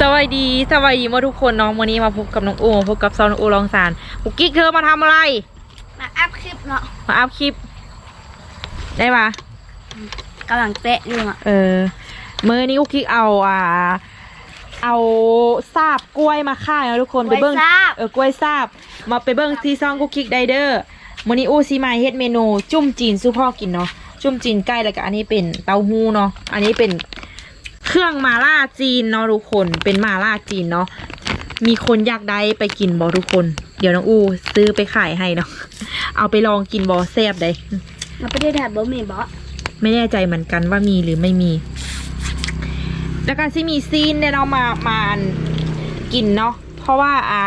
สวัสดีสวัสดีหมาทุกคนเน้องวันนี้มาพบกับน้องอูมาพบกับซอนน้องอูลองสารปุกกิ๊กเธอมาทำอะไร มาอัพคลิปเนาะมาอัพคลิป ได้ปะกำลังเตะอยู่อะเออเมื่อนี้กุ๊กกิ๊กเอาอ่า เอาซาบกล้วยมาค่ายนะทุกคนไปเบิ้งทราบเออกล้วยซาบ มาไปเบิ้งที่ซ่องกุ๊กกิ๊กไดเดอร์วันนี้อูซีมาเฮ็ดเมนู จุ่มจีนสู้พ่อกินเนาะจุ่มจีนใกล้แล้วก็อันนี้เป็นเต้าหู้เนาะอันนี้เป็น เครื่องมาล่าจีนเนาะทุกคนเป็นมาล่าจีนเนาะมีคนอยากได้ไปกินบอทุกคน เดี๋ยวน้องอูซื้อไปขายให้เนาะเอาไปลองกินบอแซบได้มาประเทศไทยบ่มีบ่ไม่แน่ใจเหมือนกันว่ามีหรือไม่มี แล้วก็ที่มีซีนเนี่ยเราะมามากินเนาะเพราะว่าอ่า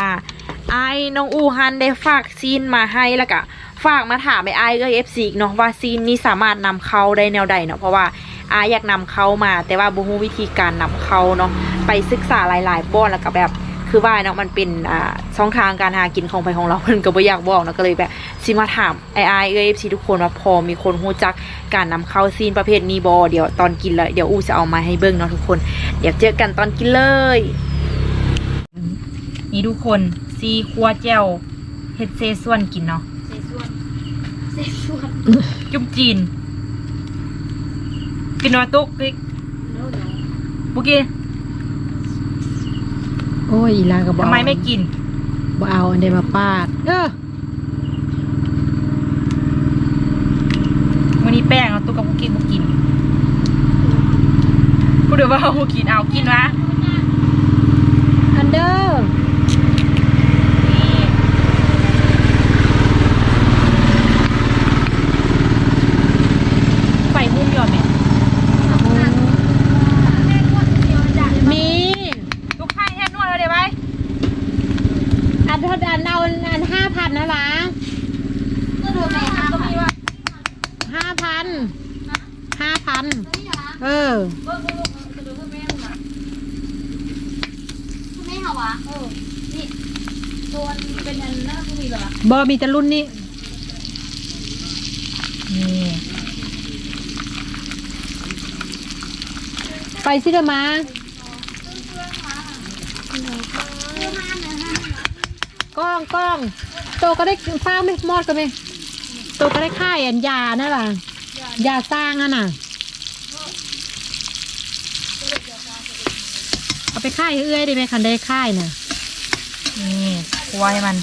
ไอ้น้องอูฮันได้ฝากซีนมาให้แล้วก็ฝากมาถามไอ้ไอ้เอ้ยเอฟซีเนาะว่าซีนนี้สามารถนำเข้าได้แนวใดเนาะเพราะว่า อาอยากนำเข้ามา แต่ว่าบูฮูวิธีการนำเข้าเนาะไปศึกษาหลายๆบ้อนแล้วก็แบบคือว่าเนาะมันเป็นอ่าช่องทางการหากินของไปของเราเพิ่นก็บ่อยากบอกเนาะก็เลยแบบสิมาถามไอ้ไอ้เอ้ยซีทุกคนว่าพอมีคนรู้จักการนำเข้าซีนประเภทนี้บ่เดี๋ยวตอนกินแล้วเดี๋ยวอู้จะเอามาให้เบิ่งเนาะทุกคน เดี๋ยวเจอกันตอนกินเลย นี่ทุกคนซีครัวแจ่วเฮ็ดเซส่วนกินเนาะเสส่วนเสส่วนจุ่มจีน กินว่าตุกกิ๊กโน้โน้บุกินโอ้ยอีลาก็บอกทำไมไม่กินบ่เอาอันเดมาปาดเออวันนี้แป้งเอาตุกกับบุกินบุกินกูเดี๋ยวว่าบุกินเอากินวะ อันเดอร์ นี่ใส่หุ้มหย่อนไหม มี ลูกไข่แทนนวดแล้วเดี๋ยวไป อันเท่าอันเอาอันห้าพันนะวะ ก็ดูแม่ค่ะก็มีว่า ห้าพันห้าพันเออ คุณแม่เหรอ วะเออนี่ตัวเป็นอันนั้นก็มีเหรอบอมีแต่รุ่นนี้นี่ไปสิเดอมากล้องกล้องโตก็ได้ฟ้าไหม่มอดกันไหมโตก็ได้ค่ายอันยานั่นล่ะยาสร้างอะน่ะ เอาไปค่ายให้เอื้อยได้ไหมคันได้ค่ายน่ะนี่ครัวให้มัน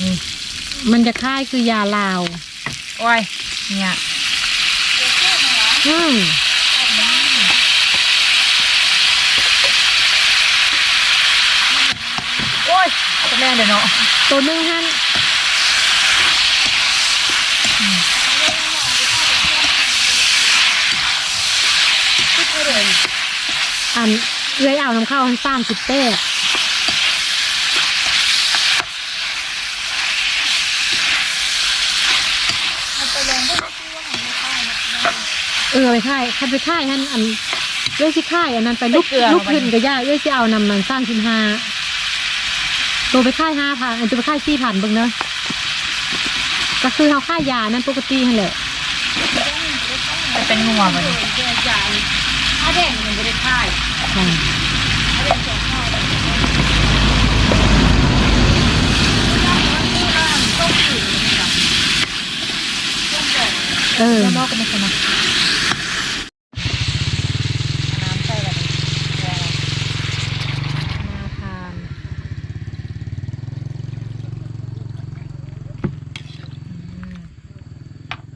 นี่มันจะค่ายคือยาลาวโอ้ยเนี่ยอืมโอ้ยจะแม่เดี๋ยวเนาะตัวหนึงฮัน อันเอื้อยเอาน้ำเข้าให้สามสิบเต้เออไปค่ายคันไปค่ายฮันอันเอื้อยสิค่ายอันนั้นไปลุกลุกขึ้นก็ยากเอื้อยสิเอานำมันสร้างสินห้าตัวไปค่ายห้าพันอันตัวไปค่ายสี่พันเบิ่งเนอะก็คือเขาค่ายยานั่นปกตินั่นแหละจะเป็นงัวมันถ้าเด็กมันไม่ได้ค่าย ค่ะเออนอกก็ไม่ใช่นะน้ำใส่แบบนี้น่าทาน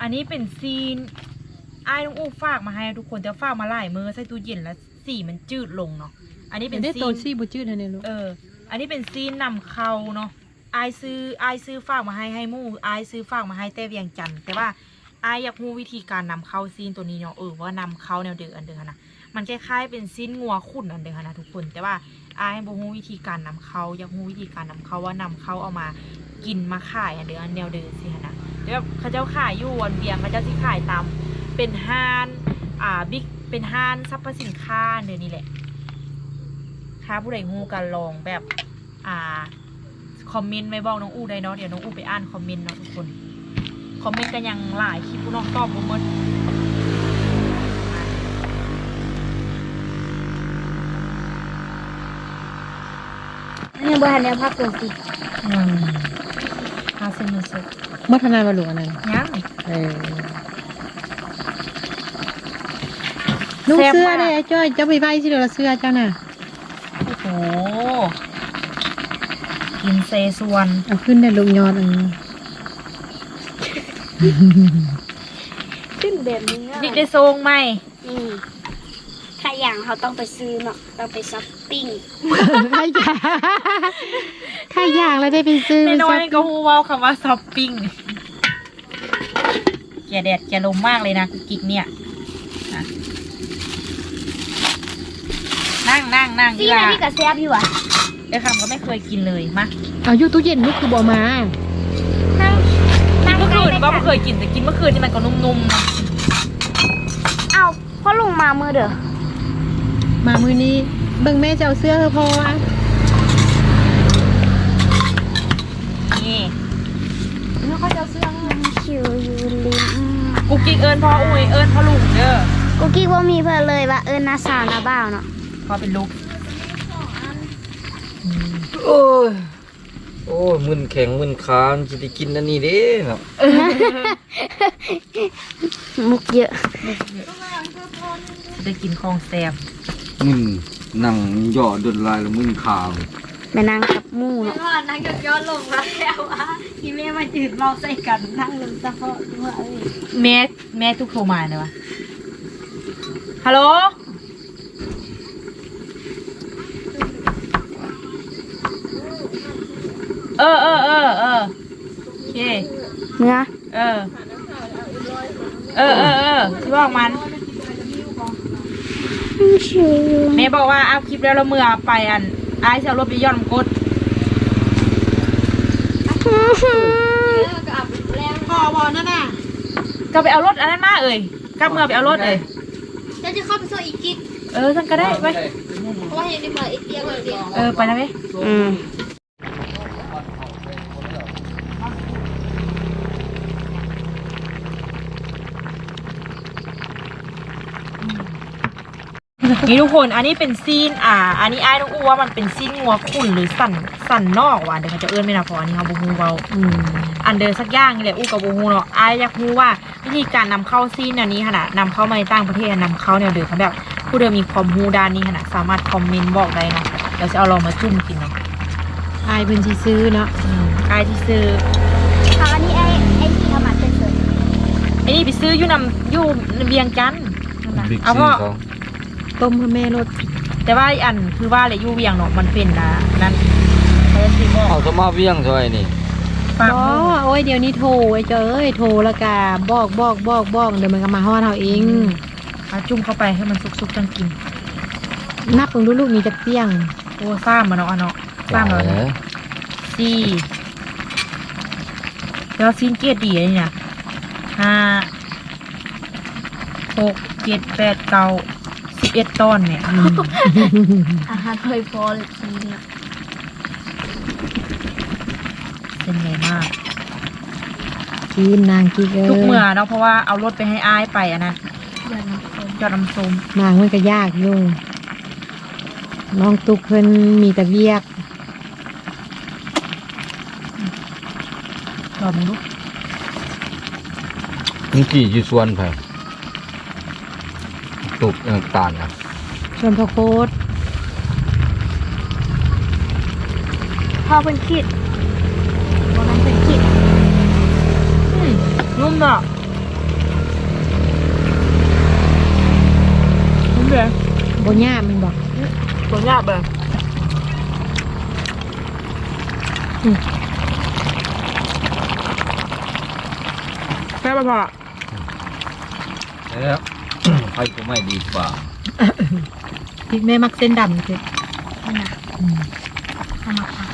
อันนี้เป็นซีนไอ้ายน้องอู้ฝากมาให้ทุกคนแต่ฝากมาหลายมือใส่ตู้เย็นแล้ว สีมันจืดลงเนาะอันนี้เป็เป็นนได้ซีตัวนซี่บุจืดนะเนี่ยลูกเออ อันนี้เป็นซีนนำเข้าเนาะอายซื้ออายซื้อฝากมาให้ให้หมู่อายซื้อฝากมาให้แต่เวียงจันทน์แต่ว่าอายอยากรู้วิธีการนำเข้าซีนตัวนี้เนาะเออว่านำเข้าแนวเดืออันเดือนะมันคล้ายๆเป็นซีนงัวขุ่นอันเดือนะทุกคน แต่ว่าอายบ่รู้วิธีการนำเข้าอยากรู้วิธีการนำเข้าว่านำเข้าเอามากินมาขายอันเดืออันแนวเดือสิฮะนะเดี๋ยวเขาเจ้าขายอยู่วันเวียงเขาเจ้าสิขายตามเป็นห้านอ่าบิ๊ก เป็นห้านซัพปรสินค้าเดี๋ยวนี้แหละค้าผู้ใดงูกันลองแบบ อ่า คอมเมนต์ไว้บอกน้องอู้ได้เนาะเดี๋ยวน้องอูไปอ่านคอมเมนต์เนาะทุกคน คอมเมนต์กันยังหลายคลิปผู้น้องตอบผมหมดนี่บริหารเนี้ยภาพตัวจริงอืพาเส้นมัอสุเมื่อทนายมาหลวงอะไรยังเออ นุ่งแซ่บเสื้อมากได้ไอ้จ้อยเจ้าไปไว้สิเดี๋ยวเราเสื้อเจ้าน่ะโอ้โหกินเซส่วนเอาขึ้นได้ลงยอดอันนี้ขึ้นแบบนี้อะดิกได้ทรงไหมอืมถ้าอย่างเขาต้องไปซื้อเนาะต้องไปช้อปปิ้งข้าอยางข้าอยางแล้วได้ไปซื้อในน้อยไปๆก็ฮู้เว่าคำว่าช้อปปิ้งแกแดดแกลมมากเลยนะกุกกิ๊กเนี่ยอะ นั่งนั่งนั่งซีดีนะล่ะพี่กับแซบอยู่อะไอ้คำก็ไม่เคยกินเลยมาเอาอยู่ตู้เย็นลูกคือบอกมานั่งกินเมื่อคืนใกล้ๆก็ไม่เคยกินแต่กินเมื่อคืนนี่มันก็นุ่มๆนะเอาพ่อลุงมามือเด้อมามือนี้เบิ่งแม่จะเอาเสื้อเธอพออะนี่แล้วเขาจะเอาเสื้อคิวยูริมกุกกิ๊กเอิญพ่ออุ้ยเอิญพ่อลุงเด้อกูกิ๊กว่ามีเพื่อนเลยว่าเออนาสาวนาบ่าวเนาะพ่ อเป็นลูกโอ้ยโอ้ยมึนแข็งมึนขามันจะได้กินอันนี้เด้ครับมุกเยอะ จะได้กินของแซ่บมึนนั่งย่อดนลายแล้วมึนขาแม่นางกับหมู่เนาะพ่อนั่งยอดยอดลงมาแล้วอะทีแม่มาจืดเราใส่กันนั่งลงสะโพกด้วยเอ้ยแม่แม่ทุกโทรมาเลยวะฮัลโหลเออเออเออเออโอ เคเนื้อเออ เออเออเออที่บอกมันชิวแม่บอกว่าเอัพคลิปแล้วเราเมื่อไปอันไอ้เสียรถไปย่อนกดแล้วก็อบแล้วพอบอนั่นน่ะก็ไปเอารถอันนั้นมาเอ่ยกลับเมื่อไปเอารถเอ่ยแล้วจะเข้าไปโซ่อีกกิ๊กเออฉันก็ได้ไปเพราะว่าเห็นในเปิดอีกเดียวเลยเดียวเออไปนะเว้ยอืม นี่ทุกคนอันนี้เป็นซีนอ่า อันนี้ไอ้ต้องอู้ว่ามันเป็นซีนงัวขุ่นหรือสันสันนอกว่ะเดี๋ยวเขาจะเอื้อนไม่นะเพออันนี้เขาบูฮูเบาอืมอันเดอร์สักอย่างนี่แหละอู้กับบูฮูเนาะไอ้อยากรู้ว่าวิธีการนำเข้าซีนอันนี้ขนาดนำเข้ามาในต่างประเทศนำเข้าเนี่ยเดี๋ยวเขาแบบผู้เดิมมีความรู้ด้านนี้ขนาดสามารถคอมเมนต์บอกได้เนาะเดี๋ยวจะเอาลองมาจุ่มกินเนาะอายเพิ่นสิซื้อเนาะอืมไอ้ที่ซื้อเอาอันนี้ไอ้ไอ้ที่ทำมาเป็นเสยไอ้นี่ไปซื้ออยู่นำอยู่เบียงจันทน์นั่นน่ะบิ๊กเอาซีพ่อเขา ต้มให้แม่รสแต่ว่าอันคือว่าเลยอยู่เวียงเนาะมันเป็นนะนั่นเขาจะซื้อบอกเอาสมาเวียงซอยนี่ฝากอ๋อมือโอ้ยเดี๋ยวนี้โทรไอ้เจ้าเอ้ยโทรแล้วก็บอกบอกบอกบอกเดี๋ยวมันก็มาฮอดเฮาเองเอาจุ่มเข้าไปให้มันสุกๆจังกิน นับเบิ่งดูลูกมีจักเตี้ยงโอ้ซ่ามมาเนาะอะเนาะซ่ามมาแหเนาะสี่แล้วซีนเกียรดีเลยเนี่ยห้าหกเจ็ดแปดเก้าสิ บเอ็ดตอนเนี่ยอาหารเคยพอเลยทีเนี่ยเป็นไงมาก กินนางกินเอ้ยทุกเมื่อเนาะเพราะว่าเอารถไปให้อ้ายไปอันนั้นยันคนยอดน้ำส้มนางมันก็ยากอยู่น้องตุกเพิ่นมีแต่เวียกรอมึงดูนี่กี่อยู่ส่วนไผ ตุกน้ำตาลนะชวนพ่อโคตรพ่อเป็นคิดวันนั้นเป็นคิดอืมนุ่มเนาะนุ่มเลยบ่ย่ามันบอกตัวยากเลยแค่ปะพอแล้ว ใครก็ไม่ดีกว่าพริกแม่มักเส้นดำคือนั่นน่ะอืมเอามาค่ะ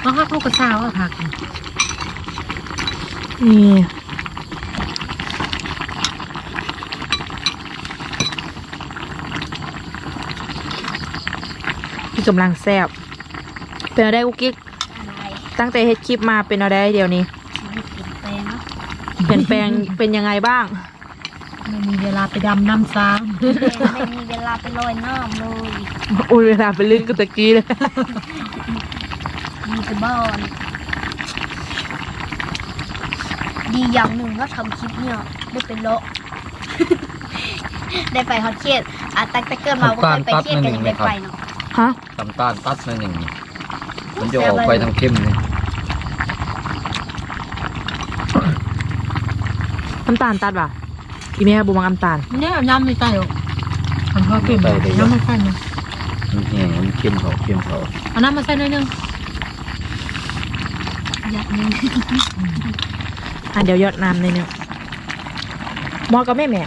เอาข้าวเข้ากระซาวเอาผักนี่พี่กำลังแซ่บเป็นอะไรกุ๊กกิ๊กอะไรตั้งแต่เฮ็ดคลิปมาเป็นอะไรเดี๋ยวนี้ชีวิตเปลี่ยนแปลงเนาะเปลี่ยนแปลงเป็นยังไงบ้าง ไม่มีเวลาไปดำน้ำซ้ไม่มีเวลาไปลอยน้ำเลยอุ้ยเวลาไปลื่นก็ตะกี้เลยมีแต่บ้านดีอย่างหนึ่งก็ทำคลิปเนี่ยได้เป็นโละได้ไปฮอตเคียดอะตั้งแต่เกิดมาบ่เคยไปเคียดกันยังได้ไปเนาะฮะตำตาลตัดนั่นอย่างนี้มันจะออกไปทางเข้มเลยน้ำตาลตัดว่ะ อีแม่บุมังน้ำตาลเนี่ยเอาน้ำไม่ใส่หรอกทำข้าวเค็มน้ำมันใส่หนึ่งมันแห้งมันเข้มเขาเข้มเขาเอาน้ำมาใส่หน่อยหนึงอยากนึงอะเดี๋ยวยอดน้ำเลยเนี่ยมอกับแม่แม่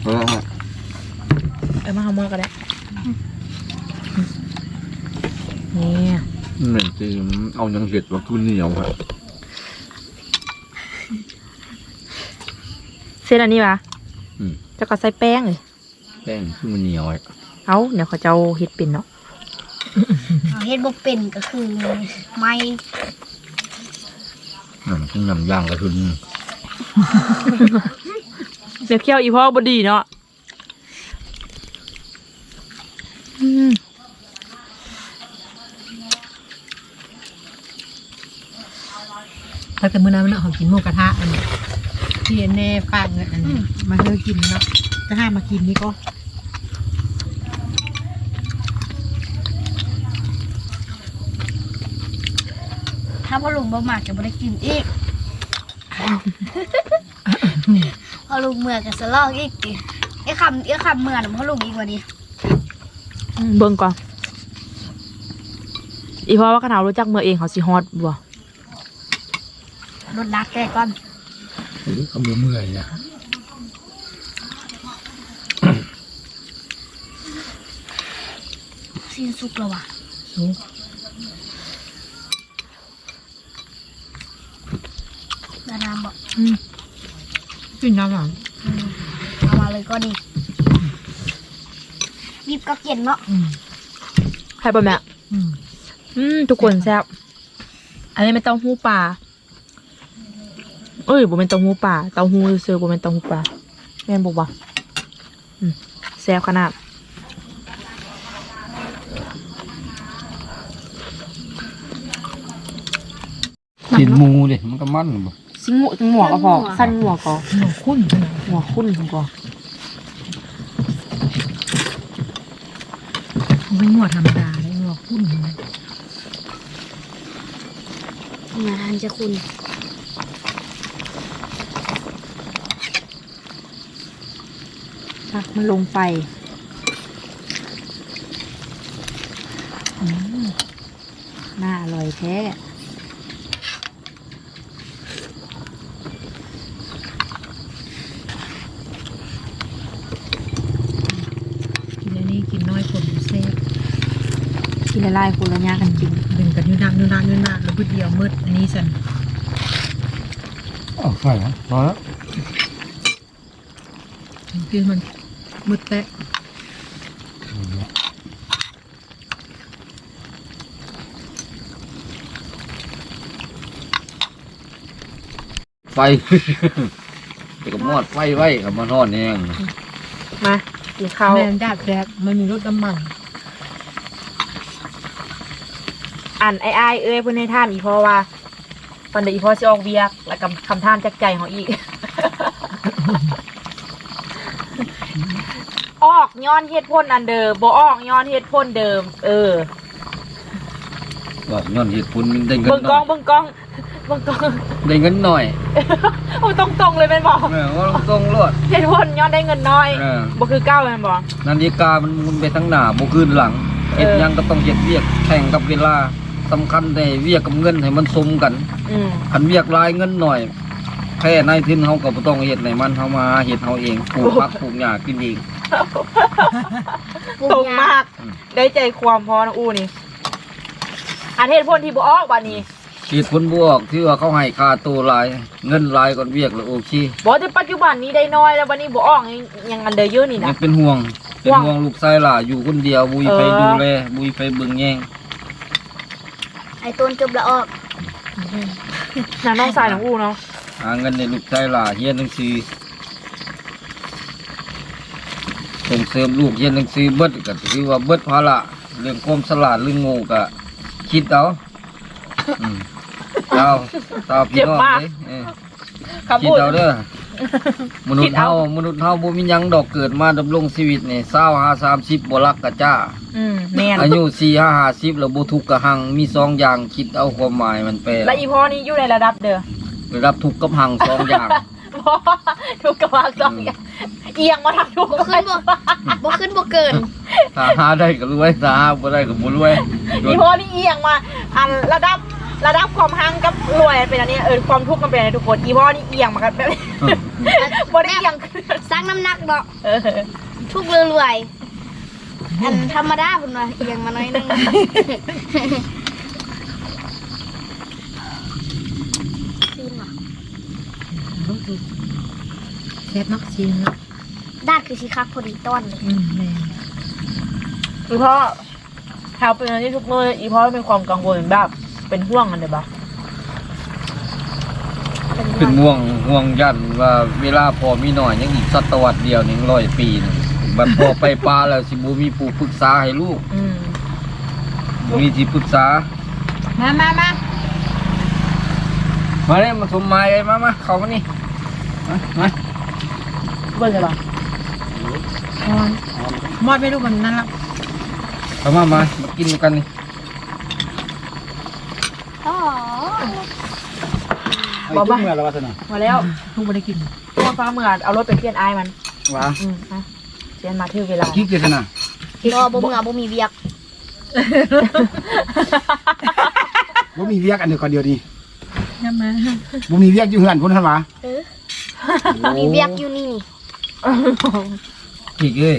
เพราะว่าเออมาเอามอก็ได้นี่เหมือนจะเอายังเห็ดว่าคือเหนียวครับ ส้นอันนี้วะอืม จะก็ใส่แป้งเลย แป้งคือมันเหนียวอะเอาเดี๋ยวเขาจะเอาเห็ดเป็นเนาะเอาเฮ็ดบ่เป็นก็คือไม่น้ำขึ้นน้ำย่างกระทุนเดี๋ยวเคี่ยวอีพ่อบดีเนาะอืมถ้าแต่มื้อนั้นมันเอาของกินหมูกระทะอันนี้ ที่แน่ฝากเงินอันนี้มาเธอกินเนาะก็ห้ามมากินนี่ก็ถ้าพ่อลุงบ่มากจะบ่ได้กินอีกพ่อลุงเมื่อก็สลอกอีกติไอ้คำไอ้คำเมื่อน่ะพ่อลุงอีกว่านี้เบิ่งก่อนอีพ่อว่าขนาวรู้จักเมื่อเองเขาสิฮอตบัวรถนักแกก่อน หรือเขาเมื่อเมื่อยนะสิ้นสุกแล้วว่ะสูงดานามบอกกินน้ำหวานอืมเอามาเลยก็ดีบีบก็เย็นเนาะอืมใครบ่แม่อืมอืมทุกคนแซ่บอันนี้เป็นเต้าหู้ปลาเอ้ยบ่เป็นเต้าหู้ปลาเต้าหู้ซื่อๆบ่เป็นเต้าหู้ปลาแม่นบ่บ่อืมแซ่บขนาดกินหมูดิมันก็มันบ่สิงหมูสิงหมวกก็พอสั้นหมวกก็หนูข้นขนาดหัวคุ้นถึงกว่ามันเป็นหมวดธรรมดาเลยหมวดข้นเลยงานจะคุณ ผักมันลงไปอืมน่าอร่อยแท้กินอันนี้กินน้อยคนเซ่บกินละลายคนละยากันจริงดึงกันยูนักยูนักยูนักแล้วพูดเดียวมืดอันนี้สันอ๋อใช่ครับพอแล้วคือมัน มืดแตะไฟเด็กก็มอดไฟไว้กับมานอนเองมากินข้าวแมนดาดแดกมันมีรสน้ำมันอ่านไอ้ไอ้ายเอ้ยเพื่อนให้ท่านอีพ่อว่าปันเดยวอีพ่อสิออกเวียก แล้วกับคำท่านจากใจของอีก ออกย้อนเฮ็ดพ่นอันเดิมบ่ออกย้อนเฮ็ดพ่นเดิม เออว่าย้อนเหตุผลมันได้เงินเบิ่งกน้ล้ออยงเบิ่งกล้องเบิ่งกล้องได้เงินหน่อยโอ้ตรงตรงๆเลยแม่นบอกแม่ว่าตรงรถเฮ็ดพ่นย้อนได้เงินน้อยเออ บ่คือเก้าแม่นบอก นาฬิกามันหมุนไปทั้งหน้าบ่คืนหลังเออ เฮ็ดหยังก็ต้องเฮ็ดเวียกแข่งกับเวลาสำคัญได้เวียกกับเงินให้มันสมกันอืมคันเวียกหลายเงินหน่อยแค่นายทุนเฮาก็บ่ต้องเฮ็ดให้มันเฮามาหาเฮ็ดเฮาเองปลูกผักปลูกหญ้ากินเองปรุ ตรงยามากอืมได้ใจความพอนะอู้นี่ อันเฮ็ดพ่นที่บ่ออกบัดนี้เหตุผลบวกที่ว่าเขาให้ค่าตัวหลายเงินหลายก่อนเวียกแล้วโอเคบ่แต่ปัจจุบันนี้ได้น้อยแล้วบัดนี้บ่ออกยังยังอันเดอร์เยอะนี่ยันะงเป็นห่วง เป็นห่วงห่วงลูกชายล่ะอยู่คนเดียวบุยไปเออดูแลบุยไปเบิ่งแยงไอ้ต้นจบละออกน่ะน้องสายน้องอู้เนาะหาเงินในลูกชายล่ะเรียนหนังสือ ส่งเสริมลูกเรียนหนังสือเบิดก็ถือว่าเบิดภาระเรื่องความสลาดเรื่องโง่ก็คิดเอาอืมเจ้าเจ้าพี่น้องเจ็บมากเด้เออคำคิดพูด เอาเด้อมนุษคิดย์เอา เฮามนุษย์เฮาบ่มีหยังดอกเกิดมาดำรงชีวิตนี่20 5 30บ่รักกะจ้า อืมแม่นอายุ4 5 50แล้วบ่ทุกข์กะหังมีสองอย่างคิดเอาความหมายมันแปลและอีพ่อนี่อยู่ในระดับเด้อ ได้รับทุกข์กับหังสองอย่าง พ่อทุกกระวางสองอย่างเอียงมาทางทุกบ่ขึ้นบ่บ่ขึ้นบ่เกินถ้าหาได้ก็รวยถ้าหาบ่ได้ก็บ่รวยอีพ่อนี่เอียงมา อันระดับระดับความหังกับรวยเป็นอันนี้เออความทุกข์มันเป็นอะไรทุกคนอีพ่อนี่เอียงมากันแบบนี้บ่ได้เอียงขึ้นสร้างน้ำหนักดอกเออทุกรวยๆอันธรรมดาพุ่นว่าเอียงมาหน่อยนึงซีนว่ะ แซ่บเนาะชิมเนาะดาดคือสิคักพอดีต้อนเลยอืมแม่นอีพ่อแถวเป็นอันนี้ทุกเมื่ออีพ่อมีความกังวลแบบ เป็นห่วงกันเด้อบ่เป็นห่วงห่วงยันว่าเวลาพอมีน้อยยังอีกศตวรรษเดียวนี่ร้อยปีนึงบัดพอไปปลาแล้วสิบ่มีผู้ปรึกษาให้ลูกอืมบ่มีที่ปรึกษา มามามามาเลยมาสมหมายเลยมามาเข้ามานี่ มามาเบิ่งเลยบ่มอนมอดไม่รู้มันนั่นละเข้ามามามากินกันนี่อ๋อบ่บ่เมื่อเราวัฒนามาแล้วทุกบ่ได้กินพ่อฟ้าเมื่อเอารถไปเปลี่ยนอายมันว้าอืมอะเปลี่ยนมาถึงเวลาคิดเจตนาบ่บ่มึงอะบ่มีเวียกบ่มีเวียกอันเดียวกันเดียวนี้ใช่ไหมบ่มีเวียกอยู่เฮือนพุ่นหั่นวะเออ มีเวียกอยู่นี่นี่อีกเอ้ย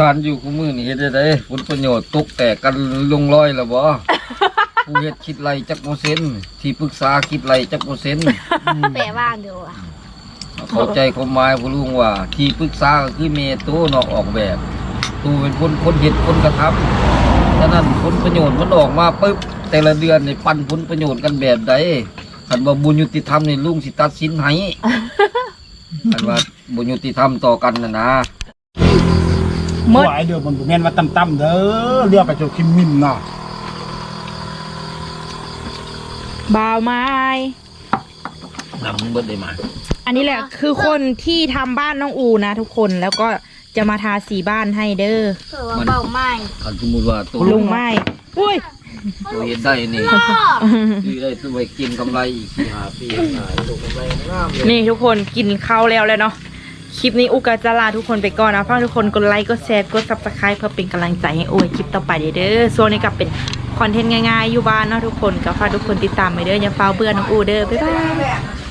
ร้านอยู่กูมือนี่เฮ็ดได้ไดผลประโยชน์ตกแตกกันลงร้อยแล้วบ่ผู้เฮ็ดคิดไรจักเปอร์เซ็นต์ที่ปรึกษาคิดไรจักเปอร์เซ็นต์แปลว่าเดี๋ยวอะเข้าใจความหมายผู้ลุงว่า ที่ปรึกษาก็คือเมโตเนาะออกแบบตูเป็นคนคนเฮ็ดคนกระทำฉะนั้นผลประโยชน์มันออกมาปึ๊บแต่ละเดือนนี่ปันผลประโยชน์กันแบบใด คันว่าบุญยุติธรรมนี่ลุงสิตัดสินให้คันว่าบุญยุติธรรมต่อกันน่ะนะหมดว่าไอ้เดียวมันบ่แม่นว่าต่ำๆเด้อเรือไปจนคิมมิมเนาะบ่าวไม้นำเบิดได้มาอันนี้แหละคือคนที่ทำบ้านน้องอูนะทุกคนแล้วก็จะมาทาสีบ้านให้เด้อเผื่อว่าเบาไม้คันสมมุติว่าตัวลุงไม้อุ้ย ตัวเฮ็ดได้นี่คือได้ตัวไว้กินกำไรอีกสี่ห้าปีข้างหน้าตัวกำไรงามเลยนี่ทุกคนกินข้าวแล้วแล้วเนาะคลิปนี้อุกาจะลาทุกคนไปก่อนนะฝากทุกคนกดไลค์กดแชร์กดซับสไครป์เพื่อเป็นกำลังใจให้โอ้ยคลิปต่อไปเด้อส่วนนี้กับเป็นคอนเทนต์ง่ายๆอยู่บ้านเนาะทุกคนก็ฝากทุกคนติดตามไปเด้ออย่าฟ้าวเบื่อน้องอูเด้อบ๊ายบาย